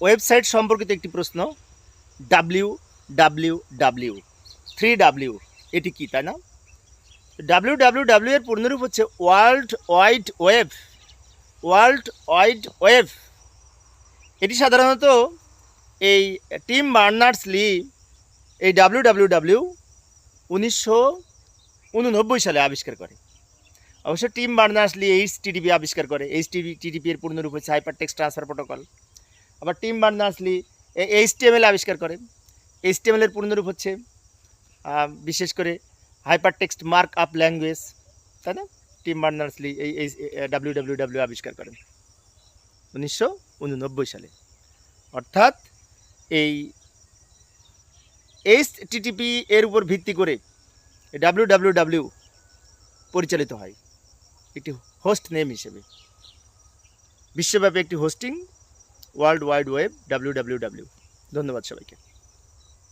Website সম্পর্কিত একটি প্রশ্ন, W W W, three W, এটি কি, তাই না? ডাব্লিউ ডাব্লিউ ডাব্লিউ এর পূর্ণরূপ হচ্ছে world wide web, world wide web. এটি সাধারণত এই টিম বার্নার্স লি এই ডাব্লিউ ডাব্লিউ ডাব্লিউ উনিশশো উননব্বই সালে আবিষ্কার করে। অবশ্য Tim Berners Lee H T T P আবিষ্কার করে। H TV T T P এর পূর্ণরূপ হচ্ছে হাইপার টেক্সট ট্রান্সফার প্রোটোকল। আবার Tim Berners Lee H T M L আবিষ্কার করে। এইচ টিএমএল এর পূর্ণরূপ হচ্ছে বিশেষ করে hyper text mark up language তাই না? টিম বার্নার্স লি এই এই ডাব্লিউ ডাব্লিউ ডাব্লিউ আবিষ্কার করেন। উনিশশো উননব্বই সালে। অর্থাৎ এই এইচ টিটিপি এর উপর ভিত্তি করে ডাব্লিউ ডাব্লিউ ডাব্লিউ পরিচালিত হয়। একটি হোস্ট নেম হিসেবে। বিশ্বব্যাপী একটি hosting world wide web W W W ধন্যবাদ সবাইকে